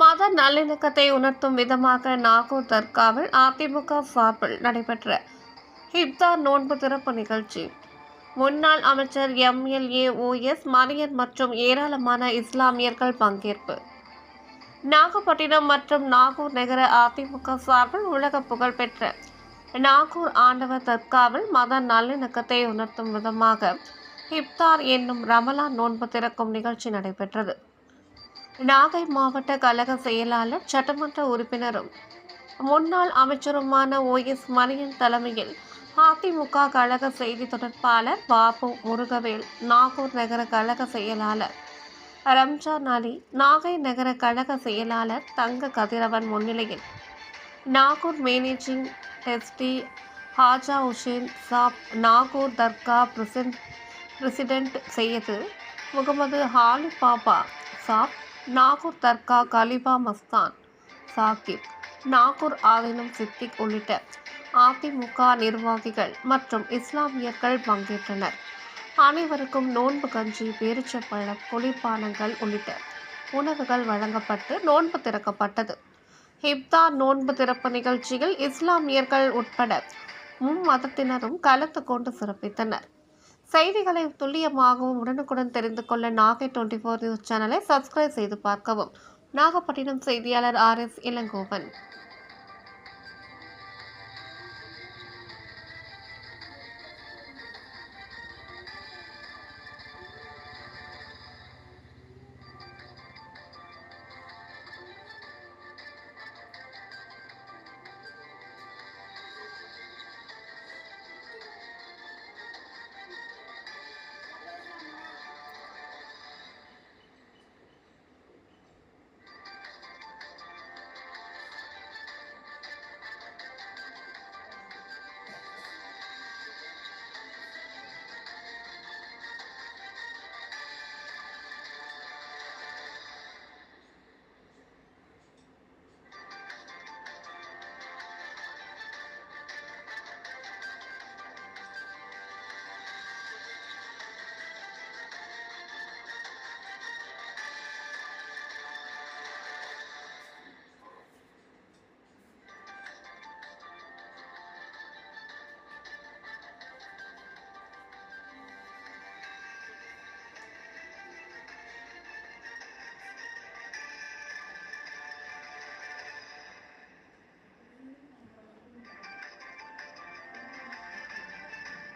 மத நல்லிணக்கத்தை உணர்த்தும் விதமாக நாகூர் தர்காவில் அதிமுக சார்பில் நடைபெற்ற ஹிப்தார் நோன்பு திறப்பு நிகழ்ச்சி. முன்னாள் அமைச்சர் எம்எல்ஏ ஓஎஸ் மணியன் மற்றும் ஏராளமான இஸ்லாமியர்கள் பங்கேற்பு. நாகப்பட்டினம் மற்றும் நாகூர் நகர அதிமுக சார்பில் உலக புகழ்பெற்ற நாகூர் ஆண்டவர் தர்காவில் மத நல்லிணக்கத்தை உணர்த்தும் விதமாக இப்தார் என்னும் ரமலான் நோன்பு திறக்கும் நிகழ்ச்சி நடைபெற்றது. நாகை மாவட்ட கழக செயலாளர் சட்டமன்ற உறுப்பினரும் முன்னாள் அமைச்சருமான ஓஎஸ் மணியன் தலைமையில் அதிமுக கழக செய்தி தொடர்பாளர் பாபு முருகவேல் நாகூர் நகர கழக செயலாளர் ரம்ஜான் அலி நாகை நகர கழக செயலாளர் தங்க கதிரவன் முன்னிலையில் நாகூர் மேனேஜிங் எஸ்டி ஹாஜா உஷேன் சாப் நாகூர் தர்கா பிரசிடென்ட் செய்யது முகமது ஹாலி பாபா சாப் நாகூர் தர்கா கலிபா மஸ்தான் சாகிப். நாகூர் ஆதீனம் சித்திக் உள்ளிட்ட அதிமுக நிர்வாகிகள் மற்றும் இஸ்லாமியர்கள் பங்கேற்றனர். அனைவருக்கும் நோன்பு கஞ்சி பேரிச்சப்பழம் குளிர்பானங்கள் உள்ளிட்ட உணவுகள் வழங்கப்பட்டு நோன்பு திறக்கப்பட்டது. ஹிப்தா நோன்பு திறப்பு நிகழ்ச்சியில் இஸ்லாமியர்கள் உட்பட மும்மதத்தினரும் கலந்து கொண்டு சிறப்பித்தனர். செய்திகளை துல்லியமாகவும் உடனுக்குடன் தெரிந்து கொள்ள நாகை டுவெண்ட்டி ஃபோர் நியூஸ் சேனலை சப்ஸ்கிரைப் செய்து பார்க்கவும். நாகப்பட்டினம் செய்தியாளர் ஆர் எஸ் இளங்கோவன்.